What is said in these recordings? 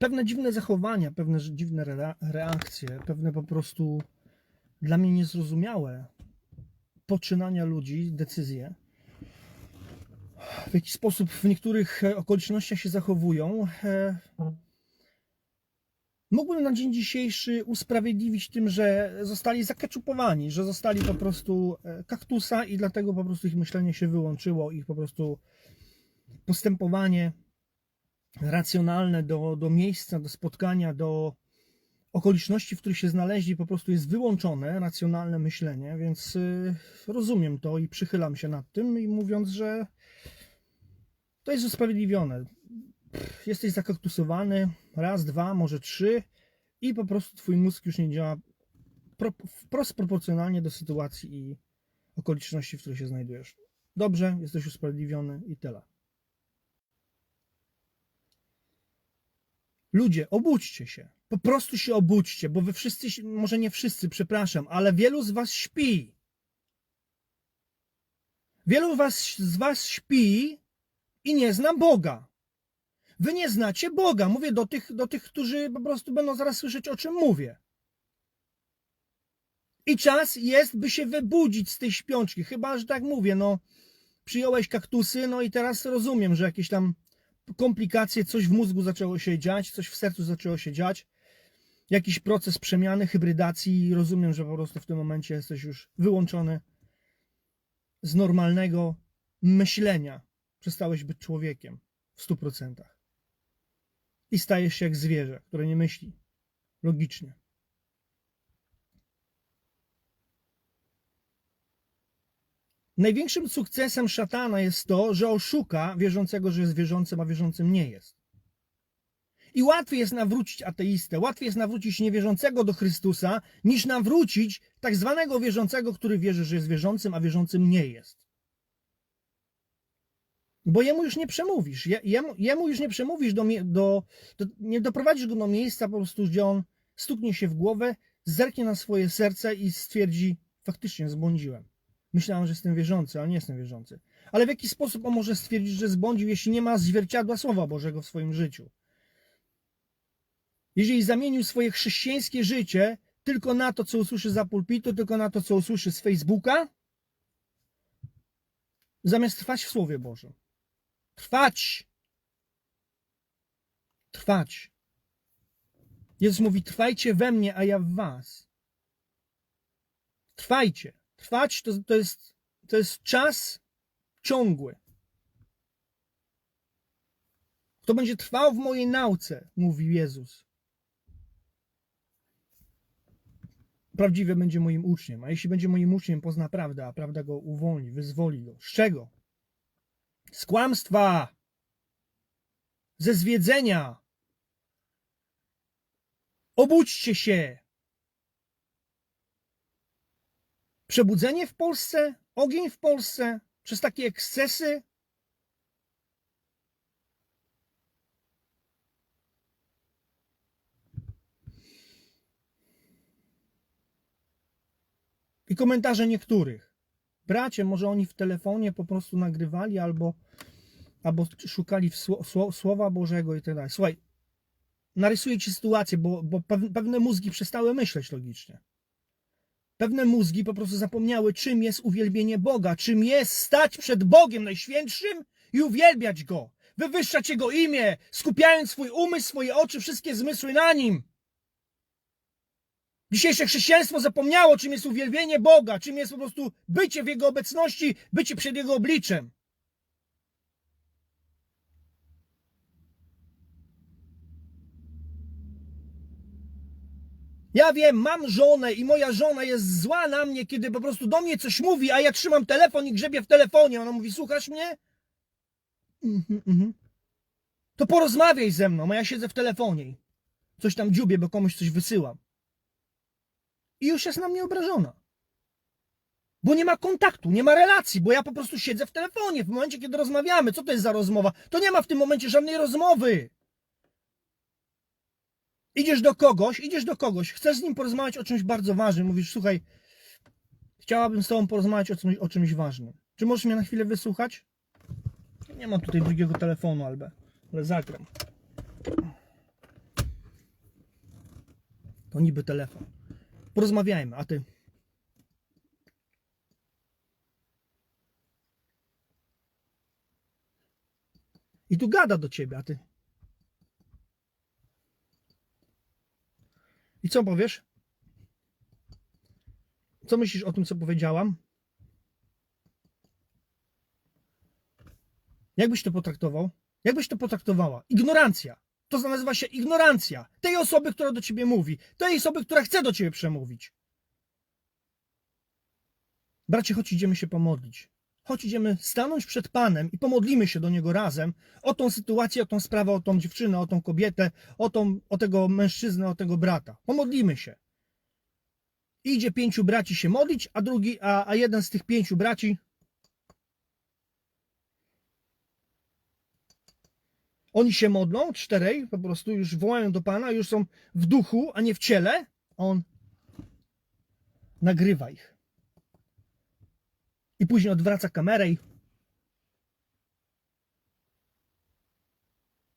pewne dziwne zachowania, pewne dziwne rea- reakcje, pewne po prostu dla mnie niezrozumiałe poczynania ludzi, decyzje, w jaki sposób w niektórych e, okolicznościach się zachowują, e, mógłbym na dzień dzisiejszy usprawiedliwić tym, że zostali zakeczupowani, że zostali po prostu e, kaktusa i dlatego po prostu ich myślenie się wyłączyło, ich po prostu postępowanie racjonalne do, do miejsca, do spotkania, do okoliczności, w których się znaleźli, po prostu jest wyłączone racjonalne myślenie, więc y, rozumiem to i przychylam się nad tym i mówiąc, że to jest usprawiedliwione. Jesteś zakaktusowany raz, dwa, może trzy i po prostu twój mózg już nie działa pro, wprost proporcjonalnie do sytuacji i okoliczności, w których się znajdujesz. Dobrze, jesteś usprawiedliwiony i tyle. Ludzie, obudźcie się. Po prostu się obudźcie, bo wy wszyscy, może nie wszyscy, przepraszam, ale wielu z was śpi. Wielu was, z was śpi i nie zna Boga. Wy nie znacie Boga. Mówię do tych, do tych, którzy po prostu będą zaraz słyszeć, o czym mówię. I czas jest, by się wybudzić z tej śpiączki. Chyba, że tak mówię, no, przyjąłeś kaktusy, no i teraz rozumiem, że jakieś tam komplikacje, coś w mózgu zaczęło się dziać, coś w sercu zaczęło się dziać, jakiś proces przemiany, hybrydacji rozumiem, że po prostu w tym momencie jesteś już wyłączony z normalnego myślenia. Przestałeś być człowiekiem w stu procentach. I stajesz się jak zwierzę, które nie myśli logicznie. Największym sukcesem szatana jest to, że oszuka wierzącego, że jest wierzącym, a wierzącym nie jest. I łatwiej jest nawrócić ateistę, łatwiej jest nawrócić niewierzącego do Chrystusa, niż nawrócić tak zwanego wierzącego, który wierzy, że jest wierzącym, a wierzącym nie jest. Bo jemu już nie przemówisz. Je- Jemu, jemu już nie przemówisz, do, do, do, nie doprowadzisz go do miejsca po prostu, gdzie on stuknie się w głowę, zerknie na swoje serce i stwierdzi, faktycznie zbłądziłem. Myślałem, że jestem wierzący, ale nie jestem wierzący. Ale w jaki sposób on może stwierdzić, że zbłądził, jeśli nie ma zwierciadła Słowa Bożego w swoim życiu? Jeżeli zamienił swoje chrześcijańskie życie tylko na to, co usłyszy za pulpitu, tylko na to, co usłyszy z Facebooka, zamiast trwać w Słowie Bożym. Trwać! Trwać. Jezus mówi, trwajcie we mnie, a ja w was. Trwajcie. Trwać to, to, jest, to jest czas ciągły. Kto będzie trwał w mojej nauce, mówi Jezus. Prawdziwie będzie moim uczniem. A jeśli będzie moim uczniem, pozna prawdę, a prawda go uwolni, wyzwoli go. Z czego? Z kłamstwa, ze zwiedzenia. Obudźcie się. Przebudzenie w Polsce, ogień w Polsce, przez takie ekscesy. I komentarze niektórych. Bracie, może oni w telefonie po prostu nagrywali albo, albo szukali Słowa Bożego i tak dalej. Słuchaj, narysuję ci sytuację, bo, bo pew- pewne mózgi przestały myśleć logicznie. Pewne mózgi po prostu zapomniały, czym jest uwielbienie Boga, czym jest stać przed Bogiem Najświętszym i uwielbiać Go, wywyższać Jego imię, skupiając swój umysł, swoje oczy, wszystkie zmysły na Nim. Dzisiejsze chrześcijaństwo zapomniało, czym jest uwielbienie Boga, czym jest po prostu bycie w Jego obecności, bycie przed Jego obliczem. Ja wiem, mam żonę i moja żona jest zła na mnie, kiedy po prostu do mnie coś mówi, a ja trzymam telefon i grzebię w telefonie. Ona mówi, słuchasz mnie? Mhm, mhm. To porozmawiaj ze mną, a ja siedzę w telefonie. Coś tam dziubię, bo komuś coś wysyłam. I już jest na mnie obrażona. Bo nie ma kontaktu, nie ma relacji, bo ja po prostu siedzę w telefonie w momencie, kiedy rozmawiamy. Co to jest za rozmowa? To nie ma w tym momencie żadnej rozmowy. Idziesz do kogoś, idziesz do kogoś, chcesz z nim porozmawiać o czymś bardzo ważnym. Mówisz, słuchaj, chciałabym z tobą porozmawiać o czymś, o czymś ważnym. Czy możesz mnie na chwilę wysłuchać? Nie mam tutaj drugiego telefonu, ale, ale zagram. To niby telefon. Porozmawiajmy, a ty. I tu gada do ciebie, a ty. I co powiesz? Co myślisz o tym, co powiedziałam? Jak byś to potraktował? Jak byś to potraktowała? Ignorancja. To nazywa się ignorancja tej osoby, która do ciebie mówi, tej osoby, która chce do ciebie przemówić. Bracie, chodź idziemy się pomodlić. Chodź idziemy stanąć przed Panem i pomodlimy się do Niego razem o tą sytuację, o tą sprawę, o tą dziewczynę, o tą kobietę, o, tą, o tego mężczyznę, o tego brata. Pomodlimy się. Idzie pięciu braci się modlić, a drugi, a, a jeden z tych pięciu braci Oni się modlą, czterej, po prostu już wołają do Pana, już są w duchu, a nie w ciele. On nagrywa ich. I później odwraca kamerę i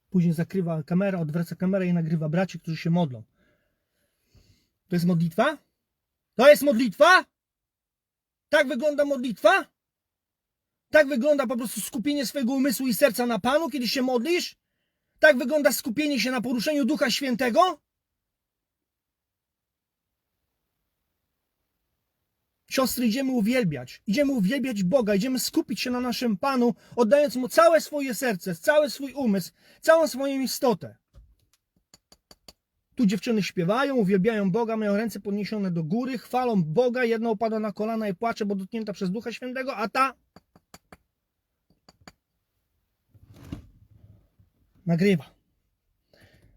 później zakrywa kamerę, odwraca kamerę i nagrywa braci, którzy się modlą. To jest modlitwa? To jest modlitwa? Tak wygląda modlitwa? Tak wygląda po prostu skupienie swojego umysłu i serca na Panu, kiedy się modlisz? Tak wygląda skupienie się na poruszeniu Ducha Świętego? Siostry, idziemy uwielbiać. Idziemy uwielbiać Boga, idziemy skupić się na naszym Panu, oddając Mu całe swoje serce, cały swój umysł, całą swoją istotę. Tu dziewczyny śpiewają, uwielbiają Boga, mają ręce podniesione do góry, chwalą Boga, jedna upada na kolana i płacze, bo dotknięta przez Ducha Świętego, a ta nagrywa.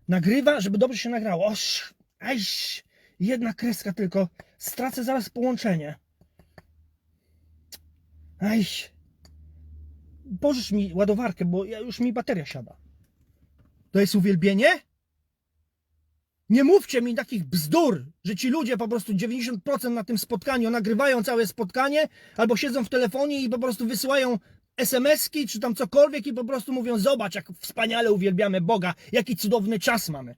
Nagrywa, żeby dobrze się nagrało. Oż, ajś, jedna kreska tylko. Stracę zaraz połączenie. Ajś. Pożycz mi ładowarkę, bo ja, już mi bateria siada. To jest uwielbienie? Nie mówcie mi takich bzdur, że ci ludzie po prostu 90% na tym spotkaniu nagrywają całe spotkanie, albo siedzą w telefonie i po prostu wysyłają SMS-ki czy tam cokolwiek i po prostu mówią: Zobacz, jak wspaniale uwielbiamy Boga, jaki cudowny czas mamy.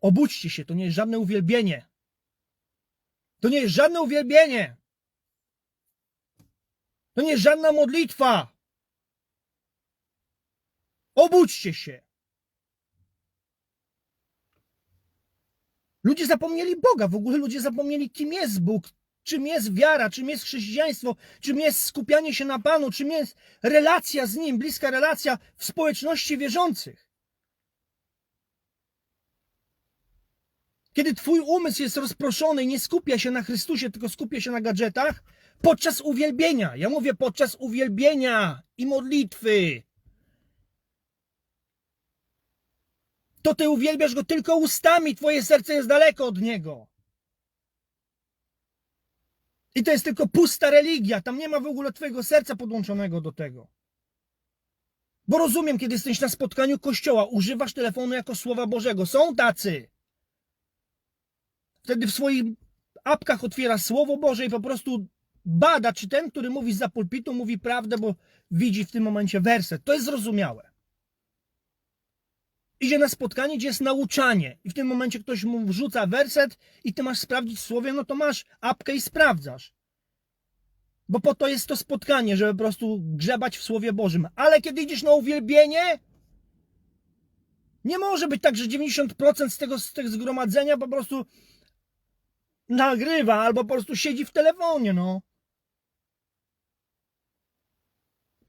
Obudźcie się, to nie jest żadne uwielbienie. To nie jest żadne uwielbienie. To nie jest żadna modlitwa. Obudźcie się. Ludzie zapomnieli Boga, w ogóle ludzie zapomnieli, kim jest Bóg, czym jest wiara, czym jest chrześcijaństwo, czym jest skupianie się na Panu, czym jest relacja z Nim, bliska relacja w społeczności wierzących. Kiedy Twój umysł jest rozproszony i nie skupia się na Chrystusie, tylko skupia się na gadżetach, podczas uwielbienia, ja mówię podczas uwielbienia i modlitwy, to Ty uwielbiasz Go tylko ustami, Twoje serce jest daleko od Niego. I to jest tylko pusta religia. Tam nie ma w ogóle Twojego serca podłączonego do tego. Bo rozumiem, kiedy jesteś na spotkaniu kościoła, używasz telefonu jako słowa Bożego. Są tacy. Wtedy w swoich apkach otwiera słowo Boże i po prostu bada, czy ten, który mówi za pulpitu, mówi prawdę, bo widzi w tym momencie werset. To jest zrozumiałe. Idzie na spotkanie, gdzie jest nauczanie, i w tym momencie ktoś mu wrzuca werset, i ty masz sprawdzić słowie, no to masz apkę i sprawdzasz. Bo po to jest to spotkanie, żeby po prostu grzebać w Słowie Bożym. Ale kiedy idziesz na uwielbienie, nie może być tak, że 90% z tego, z tego zgromadzenia po prostu nagrywa albo po prostu siedzi w telefonie, no.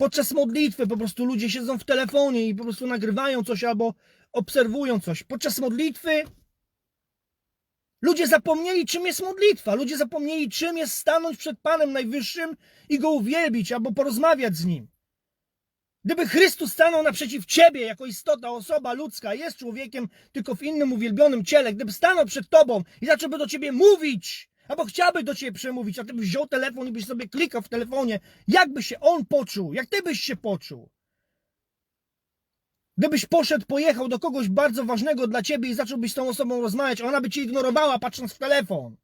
Podczas modlitwy po prostu ludzie siedzą w telefonie i po prostu nagrywają coś albo obserwują coś. Podczas modlitwy ludzie zapomnieli, czym jest modlitwa. Ludzie zapomnieli, czym jest stanąć przed Panem Najwyższym i Go uwielbić albo porozmawiać z Nim. Gdyby Chrystus stanął naprzeciw ciebie jako istota, osoba ludzka, jest człowiekiem, tylko w innym uwielbionym ciele, gdyby stanął przed tobą i zacząłby do ciebie mówić, albo chciałby do ciebie przemówić, a ty byś wziął telefon i byś sobie klikał w telefonie, jak by się on poczuł, jak ty byś się poczuł? Gdybyś poszedł, pojechał do kogoś bardzo ważnego dla ciebie i zacząłbyś z tą osobą rozmawiać, ona by cię ignorowała, patrząc w telefon.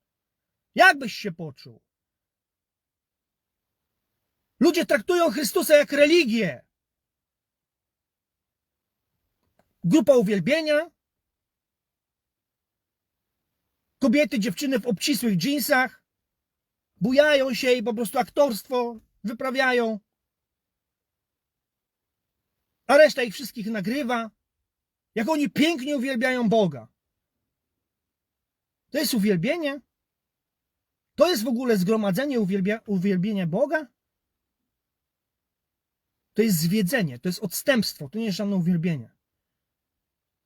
Jak byś się poczuł? Ludzie traktują Chrystusa jak religię. Grupa uwielbienia. Kobiety, dziewczyny w obcisłych dżinsach bujają się i po prostu aktorstwo wyprawiają. A reszta ich wszystkich nagrywa, jak oni pięknie uwielbiają Boga. To jest uwielbienie? To jest w ogóle zgromadzenie uwielbia, uwielbienia Boga? To jest zwiedzenie, to jest odstępstwo, to nie jest żadne uwielbienie.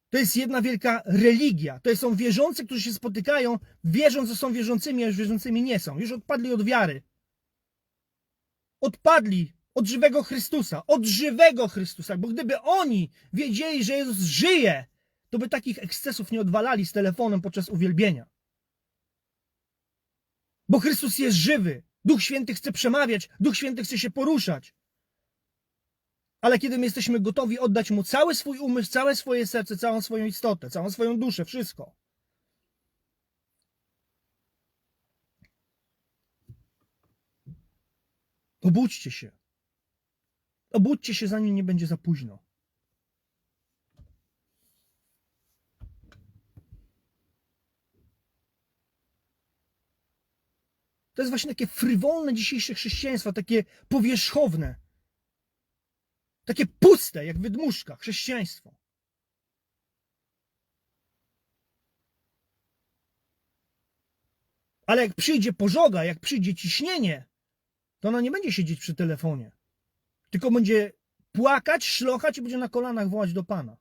To jest jedna wielka religia. To są wierzący, którzy się spotykają, wierząc, że są wierzącymi, a już wierzącymi nie są. Już odpadli od wiary. Odpadli od żywego Chrystusa. Od żywego Chrystusa. Bo gdyby oni wiedzieli, że Jezus żyje, to by takich ekscesów nie odwalali z telefonem podczas uwielbienia. Bo Chrystus jest żywy. Duch Święty chce przemawiać, Duch Święty chce się poruszać. Ale kiedy my jesteśmy gotowi oddać Mu cały swój umysł, całe swoje serce, całą swoją istotę, całą swoją duszę, wszystko. Obudźcie się. Obudźcie się, zanim nie będzie za późno. To jest właśnie takie frywolne dzisiejsze chrześcijaństwo, takie powierzchowne. Takie puste, jak wydmuszka, chrześcijaństwo. Ale jak przyjdzie pożoga, jak przyjdzie ciśnienie, to ona nie będzie siedzieć przy telefonie. Tylko będzie płakać, szlochać i będzie na kolanach wołać do Pana.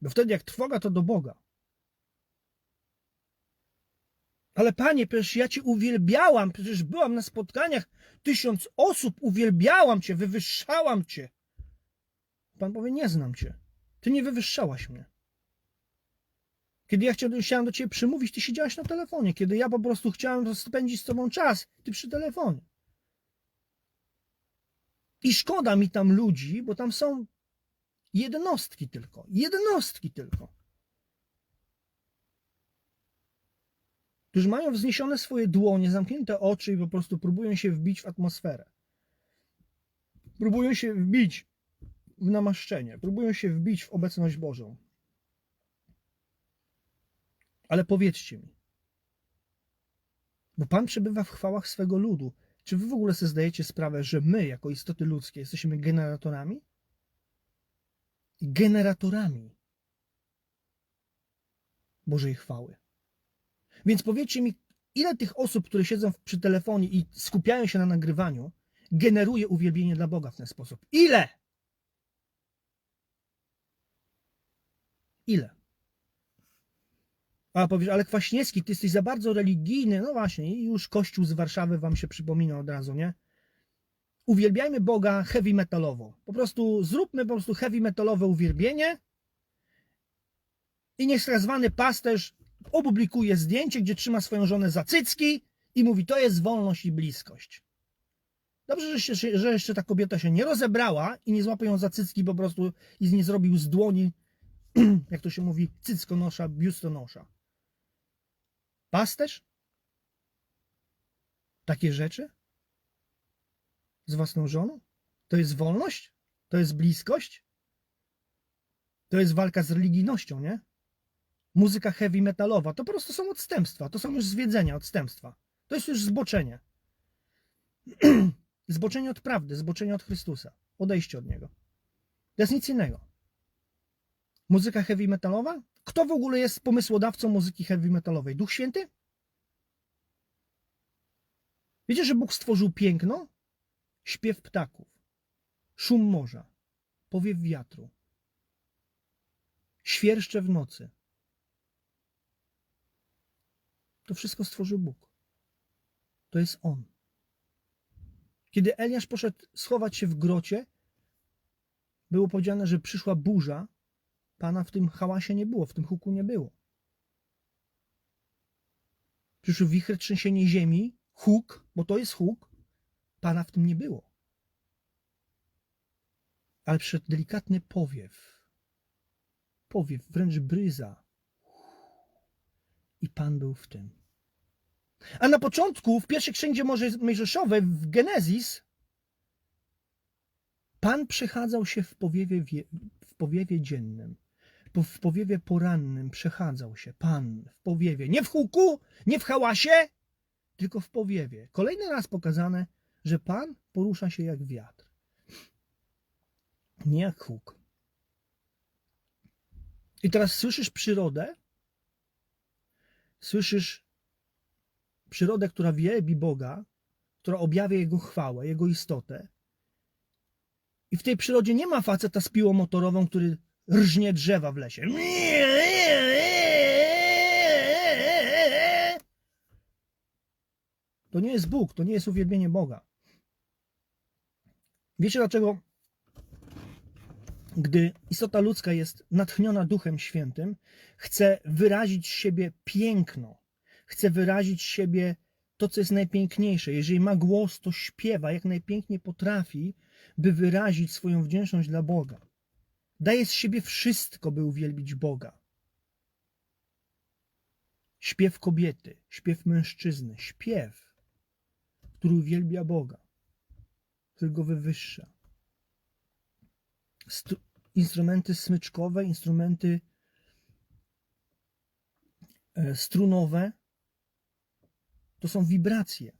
Bo wtedy jak trwoga, to do Boga. Ale panie, przecież ja cię uwielbiałam, przecież byłam na spotkaniach, tysiąc osób, uwielbiałam cię, wywyższałam cię. Pan powie, nie znam cię. Ty nie wywyższałaś mnie. Kiedy ja chciałem, do ciebie przymówić, ty siedziałaś na telefonie. Kiedy ja po prostu chciałem spędzić z tobą czas, ty przy telefonie. I szkoda mi tam ludzi, bo tam są jednostki tylko. Jednostki tylko. Którzy mają wzniesione swoje dłonie, zamknięte oczy i po prostu próbują się wbić w atmosferę. Próbują się wbić w namaszczenie, próbują się wbić w obecność Bożą. Ale powiedzcie mi, bo Pan przebywa w chwałach swego ludu. Czy wy w ogóle sobie zdajecie sprawę, że my, jako istoty ludzkie, jesteśmy generatorami? Generatorami Bożej chwały. Więc powiedzcie mi, ile tych osób, które siedzą przy telefonie i skupiają się na nagrywaniu, generuje uwielbienie dla Boga w ten sposób? Ile? Ile? A powiesz, ale Kwaśniewski, ty jesteś za bardzo religijny. No właśnie, i już Kościół z Warszawy wam się przypomina od razu, nie? Uwielbiajmy Boga heavy metalowo. Po prostu zróbmy po prostu heavy metalowe uwielbienie i niech tak zwany pasterz opublikuje zdjęcie, gdzie trzyma swoją żonę za cycki i mówi, to jest wolność i bliskość. Dobrze, że, się, że jeszcze ta kobieta się nie rozebrała i nie złapał ją za cycki po prostu i nie zrobił z dłoni, jak to się mówi, cyckonosza, biustonosza. Pasterz? Takie rzeczy? Z własną żoną? To jest wolność? To jest bliskość? To jest walka z religijnością, nie? Muzyka heavy metalowa, to po prostu są odstępstwa, to są już zwiedzenia, odstępstwa. To jest już zboczenie. zboczenie od prawdy, zboczenie od Chrystusa, odejście od Niego. To jest nic innego. Muzyka heavy metalowa? Kto w ogóle jest pomysłodawcą muzyki heavy metalowej? Duch Święty? Wiecie, że Bóg stworzył piękno? Śpiew ptaków, szum morza, powiew wiatru, świerszcze w nocy, To wszystko stworzył Bóg. To jest On. Kiedy Eliasz poszedł schować się w grocie, było powiedziane, że przyszła burza. Pana w tym hałasie nie było, w tym huku nie było. Przyszły wicher, trzęsienie ziemi, huk, bo to jest huk. Pana w tym nie było. Ale przyszedł delikatny powiew. Powiew, wręcz bryza i Pan był w tym. A na początku, w pierwszej księdze Mojżeszowej, w Genezis, Pan przechadzał się w powiewie, wie, w powiewie dziennym, w powiewie porannym przechadzał się Pan w powiewie. Nie w huku, nie w hałasie, tylko w powiewie. Kolejny raz pokazane, że Pan porusza się jak wiatr. Nie jak huk. I teraz słyszysz przyrodę, słyszysz przyrodę, która wielbi Boga, która objawia Jego chwałę, Jego istotę. I w tej przyrodzie nie ma faceta z piłą motorową, który rżnie drzewa w lesie. To nie jest Bóg, to nie jest uwielbienie Boga. Wiecie dlaczego? Gdy istota ludzka jest natchniona Duchem Świętym, chce wyrazić siebie piękno, chce wyrazić siebie to, co jest najpiękniejsze. Jeżeli ma głos, to śpiewa jak najpiękniej potrafi, by wyrazić swoją wdzięczność dla Boga. Daje z siebie wszystko, by uwielbić Boga. Śpiew kobiety, śpiew mężczyzny, śpiew, który uwielbia Boga, który go wywyższa. Stru- instrumenty smyczkowe, instrumenty e, strunowe to są wibracje.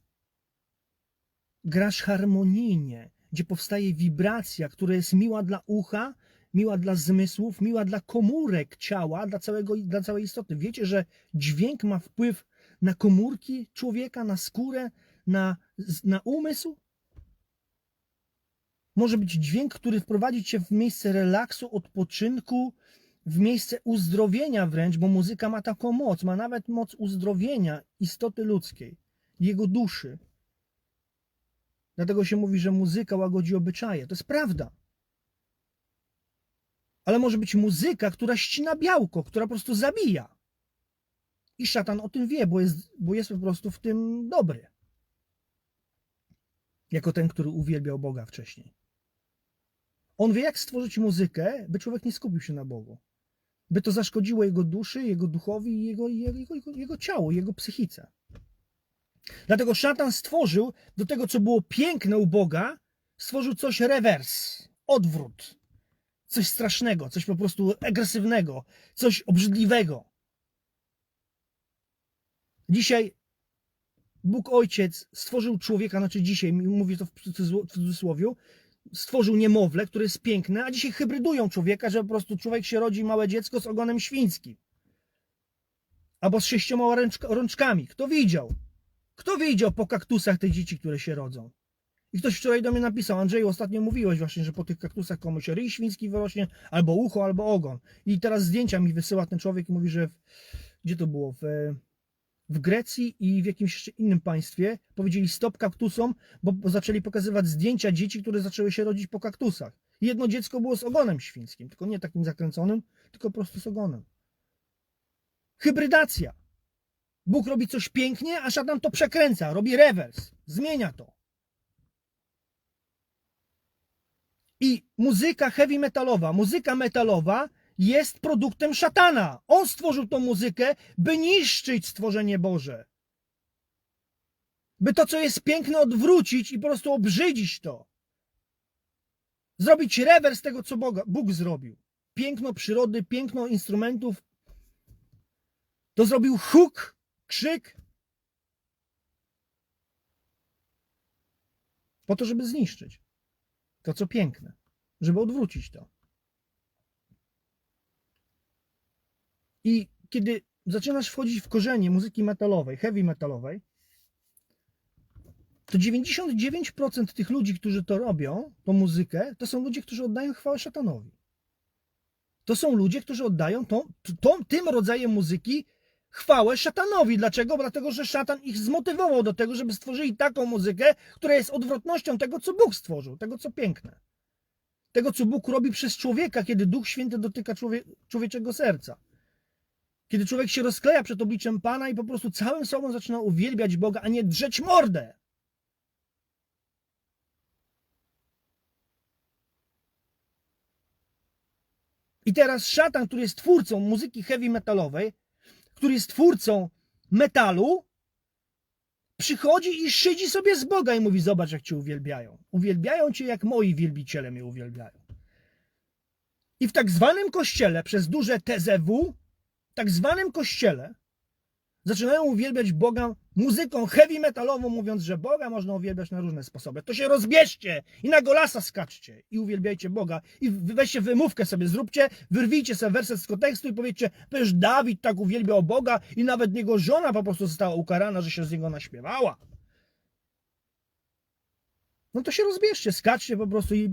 Grasz harmonijnie, gdzie powstaje wibracja, która jest miła dla ucha, miła dla zmysłów, miła dla komórek ciała, dla, całego, dla całej istoty. Wiecie, że dźwięk ma wpływ na komórki człowieka, na skórę, na, na umysł? Może być dźwięk, który wprowadzi cię w miejsce relaksu, odpoczynku, w miejsce uzdrowienia wręcz, bo muzyka ma taką moc, ma nawet moc uzdrowienia istoty ludzkiej, jego duszy. Dlatego się mówi, że muzyka łagodzi obyczaje. To jest prawda. Ale może być muzyka, która ścina białko, która po prostu zabija. I szatan o tym wie, bo jest, bo jest po prostu w tym dobry. Jako ten, który uwielbiał Boga wcześniej. On wie, jak stworzyć muzykę, by człowiek nie skupił się na Bogu. By to zaszkodziło jego duszy, jego duchowi, jego, jego, jego, jego ciału, jego psychice. Dlatego szatan stworzył do tego, co było piękne u Boga, stworzył coś rewers, odwrót. Coś strasznego, coś po prostu agresywnego, coś obrzydliwego. Dzisiaj Bóg Ojciec stworzył człowieka, znaczy dzisiaj, mówię to w cudzysł- w cudzysłowie, stworzył niemowlę, które jest piękne, a dzisiaj hybrydują człowieka, że po prostu człowiek się rodzi małe dziecko z ogonem świńskim. Albo z sześcioma ręczk- rączkami. Kto widział? Kto widział po kaktusach te dzieci, które się rodzą? I ktoś wczoraj do mnie napisał, Andrzeju, ostatnio mówiłeś właśnie, że po tych kaktusach komuś ryj świński wyrośnie, albo ucho, albo ogon. I teraz zdjęcia mi wysyła ten człowiek i mówi, że w, gdzie to było? W, w Grecji i w jakimś jeszcze innym państwie powiedzieli stop kaktusom, bo, zaczęli pokazywać zdjęcia dzieci, które zaczęły się rodzić po kaktusach. Jedno dziecko było z ogonem świńskim, tylko nie takim zakręconym, tylko po prostu z ogonem. Hybrydacja. Bóg robi coś pięknie, a szatan to przekręca, robi rewers, zmienia to. I muzyka heavy metalowa, muzyka metalowa jest produktem szatana. On stworzył tą muzykę, by niszczyć stworzenie Boże. By to, co jest piękne, odwrócić i po prostu obrzydzić to. Zrobić rewers tego, co Boga, Bóg zrobił. Piękno przyrody, piękno instrumentów. To zrobił huk, krzyk. Po to, żeby zniszczyć to, co piękne, żeby odwrócić to. I kiedy zaczynasz wchodzić w korzenie muzyki metalowej, heavy metalowej, to 99% tych ludzi, którzy to robią, tą muzykę, to są ludzie, którzy oddają chwałę szatanowi. To są ludzie, którzy oddają tą, tą, tym rodzajem muzyki chwałę szatanowi. Dlaczego? Dlatego, że szatan ich zmotywował do tego, żeby stworzyli taką muzykę, która jest odwrotnością tego, co Bóg stworzył, tego, co piękne. Tego, co Bóg robi przez człowieka, kiedy Duch Święty dotyka człowie, człowieczego serca. Kiedy człowiek się rozkleja przed obliczem Pana i po prostu całym sobą zaczyna uwielbiać Boga, a nie drzeć mordę. I teraz szatan, który jest twórcą muzyki heavy metalowej, który jest twórcą metalu, przychodzi i szydzi sobie z Boga i mówi: Zobacz, jak cię uwielbiają. Uwielbiają cię, jak moi wielbiciele mnie uwielbiają. I w tak zwanym kościele, przez duże TZW, tak zwanym kościele, zaczynają uwielbiać Boga muzyką heavy metalową, mówiąc, że Boga można uwielbiać na różne sposoby. To się rozbierzcie i na golasa skaczcie i uwielbiajcie Boga. I weźcie wymówkę sobie, zróbcie, wyrwijcie sobie werset z kontekstu i powiedzcie, przecież Dawid tak uwielbiał Boga i nawet jego żona po prostu została ukarana, że się z niego naśpiewała. No to się rozbierzcie, skaczcie po prostu i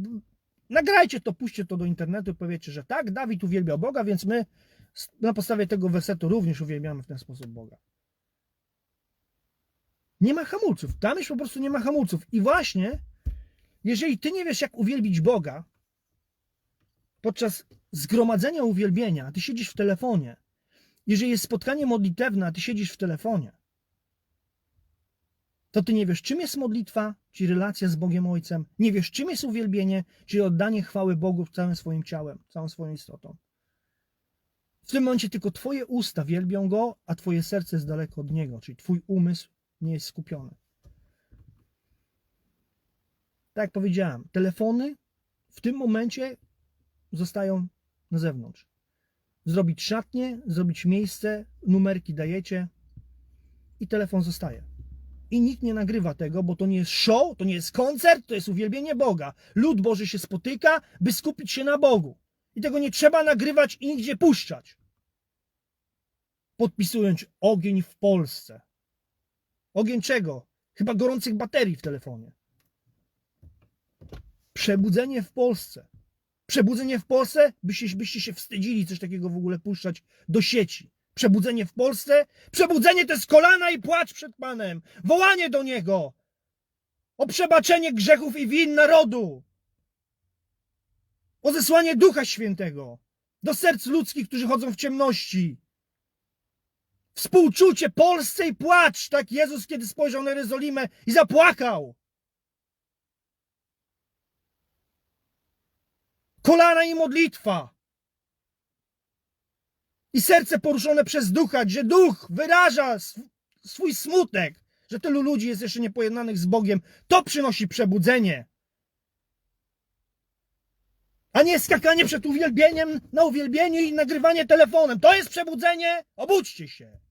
nagrajcie to, puśćcie to do internetu i powiedzcie, że tak, Dawid uwielbiał Boga, więc my na podstawie tego wersetu również uwielbiamy w ten sposób Boga. Nie ma hamulców. Tam już po prostu nie ma hamulców. I właśnie, jeżeli ty nie wiesz, jak uwielbić Boga podczas zgromadzenia uwielbienia, ty siedzisz w telefonie, jeżeli jest spotkanie modlitewne, a ty siedzisz w telefonie, to ty nie wiesz, czym jest modlitwa, czyli relacja z Bogiem Ojcem, nie wiesz, czym jest uwielbienie, czyli oddanie chwały Bogu całym swoim ciałem, całą swoją istotą. W tym momencie tylko twoje usta wielbią Go, a twoje serce jest daleko od Niego, czyli twój umysł nie jest skupiony. Tak jak powiedziałem, telefony w tym momencie zostają na zewnątrz. Zrobić szatnie, zrobić miejsce, numerki dajecie i telefon zostaje. I nikt nie nagrywa tego, bo to nie jest show, to nie jest koncert, to jest uwielbienie Boga. Lud Boży się spotyka, by skupić się na Bogu. I tego nie trzeba nagrywać i nigdzie puszczać. Podpisując ogień w Polsce. Ogień czego? Chyba gorących baterii w telefonie. Przebudzenie w Polsce. Przebudzenie w Polsce, byście, byście się wstydzili coś takiego w ogóle puszczać do sieci. Przebudzenie w Polsce? Przebudzenie to jest kolana i płacz przed Panem. Wołanie do Niego. O przebaczenie grzechów i win narodu. O zesłanie Ducha Świętego do serc ludzkich, którzy chodzą w ciemności. Współczucie Polsce i płacz, tak Jezus kiedy spojrzał na Jerozolimę i zapłakał. Kolana i modlitwa. I serce poruszone przez ducha, gdzie duch wyraża sw- swój smutek, że tylu ludzi jest jeszcze niepojednanych z Bogiem. To przynosi przebudzenie. A nie skakanie przed uwielbieniem na uwielbieniu i nagrywanie telefonem. To jest przebudzenie. Obudźcie się.